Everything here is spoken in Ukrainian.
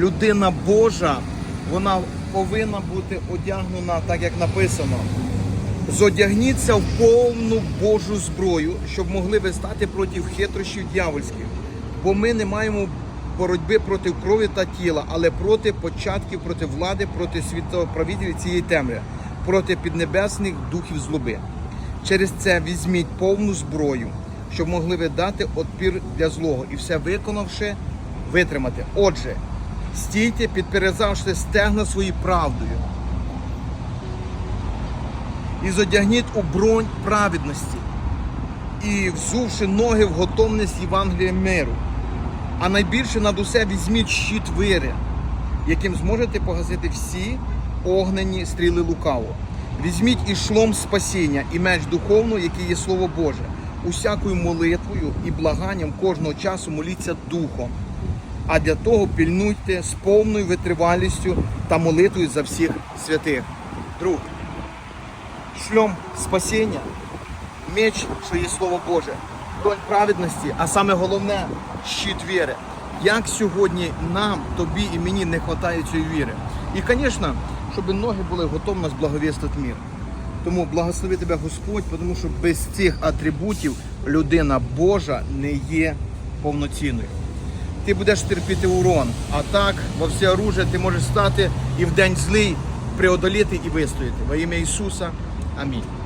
Людина Божа, вона повинна бути одягнена так, як написано. Зодягніться в повну Божу зброю, щоб могли ви стати проти хитрощів дьявольських. Бо ми не маємо боротьби проти крові та тіла, але проти початків, проти влади, проти світоправителів цієї темряви, проти піднебесних духів злоби. Через це візьміть повну зброю, щоб могли ви дати отпір для злого і все виконавши, витримати. Отже, стійте, підперезавши стегна свої правдою і зодягніть у бронь праведності, і взувши ноги в готовність Євангелія миру. А найбільше над усе візьміть щит вири, яким зможете погасити всі огнені стріли лукаво. Візьміть і шлом спасіння, і меч духовно, який є Слово Боже. Усякою молитвою і благанням кожного часу моліться духом. А для того пільнуйте з повною витривалістю та молитвою за всіх святих. Друг, шльом спасіння, меч, що є Слово Боже, бронь праведності, а саме головне щит віри. Як сьогодні нам, тобі і мені не вистачає цієї віри. І, звісно, щоб ноги були готові нас благовістити мир. Тому благослови тебе Господь, тому що без цих атрибутів людина Божа не є повноцінною. Ти будеш терпіти урон, а так во все оружие ти можеш стати і в день злий преодоліти і вистояти. Во ім'я Ісуса. Амінь.